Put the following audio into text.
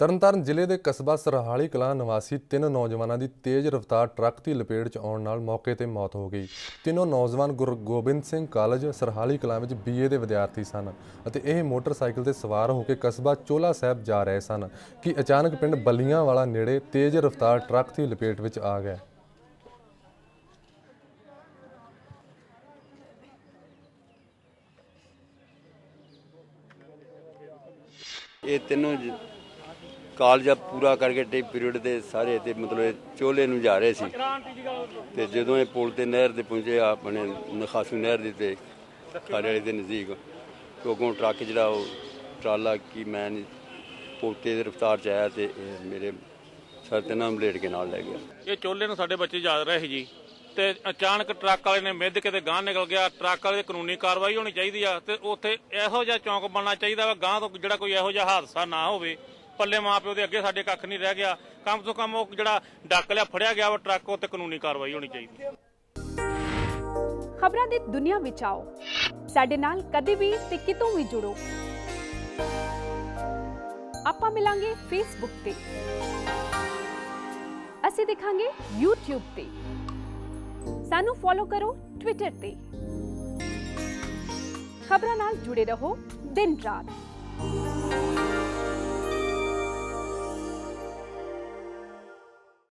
ਤਰਨਤਾਰਨ ਜ਼ਿਲ੍ਹੇ ਦੇ ਕਸਬਾ ਸਰਹਾਲੀ ਕਲਾਂ ਨਿਵਾਸੀ ਤਿੰਨ ਨੌਜਵਾਨਾਂ ਦੀ ਤੇਜ਼ ਰਫ਼ਤਾਰ ਟਰੱਕ ਦੀ ਲਪੇਟ 'ਚ ਆਉਣ ਨਾਲ ਮੌਕੇ ਤੇ ਮੌਤ ਹੋ ਗਈ। ਤਿੰਨੋਂ ਨੌਜਵਾਨ ਗੁਰੂ ਗੋਬਿੰਦ ਸਿੰਘ ਕਾਲਜ ਸਰਹਾਲੀ ਕਲਾਂ ਵਿੱਚ ਬੀਏ ਦੇ ਵਿਦਿਆਰਥੀ ਸਨ ਅਤੇ ਇਹ ਮੋਟਰਸਾਈਕਲ ਤੇ ਸਵਾਰ ਹੋ ਕੇ ਕਸਬਾ ਚੋਲਾ ਸਾਹਿਬ ਜਾ ਰਹੇ ਸਨ ਕਿ ਅਚਾਨਕ ਪਿੰਡ ਬੱਲੀਆਂ ਵਾਲਾ ਨੇੜੇ ਤੇਜ਼ ਰਫ਼ਤਾਰ ਟਰੱਕ ਦੀ ਲਪੇਟ ਵਿੱਚ ਆ ਗਿਆ। ਇਹ ਤਿੰਨੋਂ ਕਾਲਜ ਪੂਰਾ ਕਰਕੇ ਡੇ ਪੀਰੀਅਡ ਦੇ ਸਾਰੇ ਤੇ ਮਤਲਬ ਚੋਲੇ ਨੂੰ ਜਾ ਰਹੇ ਸੀ। ਤੇ ਜਦੋਂ ਇਹ ਪੁਲ ਤੇ ਨਹਿਰ ਤੇ ਪਹੁੰਚੇ ਆਪਣੇ ਨਖਾਸੂ ਨਹਿਰ ਦੇ ਤੇ ਖਾਰੇ ਦੇ ਨਜ਼ਦੀਕ, ਤੋਂ ਟਰੱਕ ਜਿਹੜਾ ਉਹ ਟਰਾਲਾ ਕੀ ਮੈਂ ਪੋਤੇ ਦੀ ਰਫ਼ਤਾਰ ਚ ਆਇਆ ਤੇ ਮੇਰੇ ਸਰ ਤੇ ਨਾਮ ਬਲੇਡ ਕੇ ਨਾਲ ਲੈ ਗਿਆ। ਇਹ ਚੋਲੇ ਨੂੰ ਸਾਡੇ ਬੱਚੇ ਯਾਦ ਰਹੇ ਜੀ। ਤੇ ਅਚਾਨਕ ਟਰੱਕ ਵਾਲੇ ਨੇ ਮਿੱਧ ਕੇ ਤੇ ਗਾਂ ਨਿਕਲ ਗਿਆ। ਟਰੱਕ ਵਾਲੇ ਦੀ ਕਾਨੂੰਨੀ ਕਾਰਵਾਈ ਹੋਣੀ ਚਾਹੀਦੀ ਆ ਤੇ ਉੱਥੇ ਇਹੋ ਜਿਹਾ ਚੌਂਕ ਬਣਨਾ ਚਾਹੀਦਾ ਵਾ। ਗਾਂ ਤੋਂ ਜਿਹੜਾ ਕੋਈ ਇਹੋ ਜਿਹਾ ਹਾਦਸਾ ਨਾ ਹੋਵੇ। ਪੱਲੇ ਮਾਪਿਓ ਦੇ ਅੱਗੇ ਸਾਡੇ ਕੱਖ ਨਹੀਂ ਰਹਿ ਗਿਆ। ਕਮ ਤੋਂ ਕਮ ਉਹ ਜਿਹੜਾ ਡੱਕ ਲਿਆ, ਫੜਿਆ ਗਿਆ ਵਾ ਟਰੱਕ ਉੱਤੇ ਕਾਨੂੰਨੀ ਕਾਰਵਾਈ ਹੋਣੀ ਚਾਹੀਦੀ ਖਬਰਾਂ ਦੀ ਦੁਨੀਆ ਵਿੱਚ ਆਓ। ਸਾਡੇ ਨਾਲ ਕਦੇ ਵੀ ਤੇ ਕਿਤੋਂ ਵੀ ਜੁੜੋ। ਆਪਾਂ ਮਿਲਾਂਗੇ ਫੇਸਬੁੱਕ ਤੇ। ਅਸੀਂ ਦਿਖਾਂਗੇ YouTube ਤੇ। ਸਾਨੂੰ ਫੋਲੋ ਕਰੋ Twitter ਤੇ। ਖਬਰਾਂ ਨਾਲ ਜੁੜੇ ਰਹੋ ਦਿਨ ਰਾਤ।